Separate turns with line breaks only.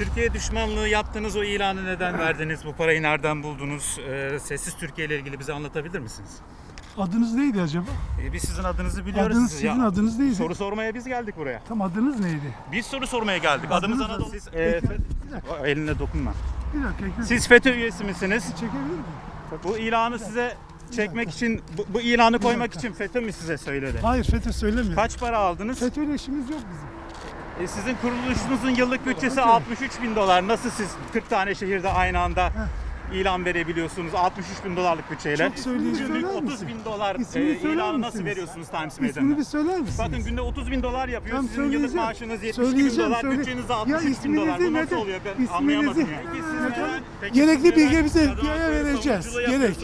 Türkiye düşmanlığı yaptığınız o ilanı neden verdiniz? Bu parayı nereden buldunuz? Ee, Sessiz Türkiye ile ilgili bize anlatabilir misiniz?
Adınız neydi acaba?
Ee, biz sizin adınızı biliyoruz.
Adınız
Siz-
sizin
ya,
adınız neydi?
Soru sormaya biz geldik buraya.
Tam adınız neydi?
Biz soru sormaya geldik. Adımız
Adınız-
Anadolu. Siz, e,
Peki,
FET-
bir dakika.
O, eline dokunma.
Bir dakika. ekle-
Siz FETÖ üyesi misiniz?
çekebilir miyim?
Bu ilanı size çekmek için, bu, bu ilanı koymak için FETÖ mü size söyledi?
Hayır FETÖ söylemiyor.
Kaç para aldınız?
FETÖ'yle işimiz yok bizim.
E, sizin kuruluşunuzun yıllık bütçesi 63 bin dolar. Nasıl siz 40 tane şehirde aynı anda ilan verebiliyorsunuz 63 bin dolarlık bütçeyle?
Çok söyleyeceğim.
Günlük
Söyler
30
misin?
bin dolar
İsmini
e,
söyler
ilanı nasıl
misiniz?
veriyorsunuz Times
İsmini
Medya'da?
bir söyler misiniz?
Bakın günde 30 bin dolar yapıyor.
Tamam,
Sizin yıllık
söyleyeceğim.
maaşınız 72 bin
Söyleyeceğim,
dolar.
söyle-
Bütçeniz
Ya
63 bin dolar. Bu
isminizi
nasıl
neden-
oluyor? Ben
isminizi-
anlayamadım ya. Peki siz
Neden?
neden- peki
Gerekli
siz neden
bilgi bize
hakları
vereceğiz. Gerek.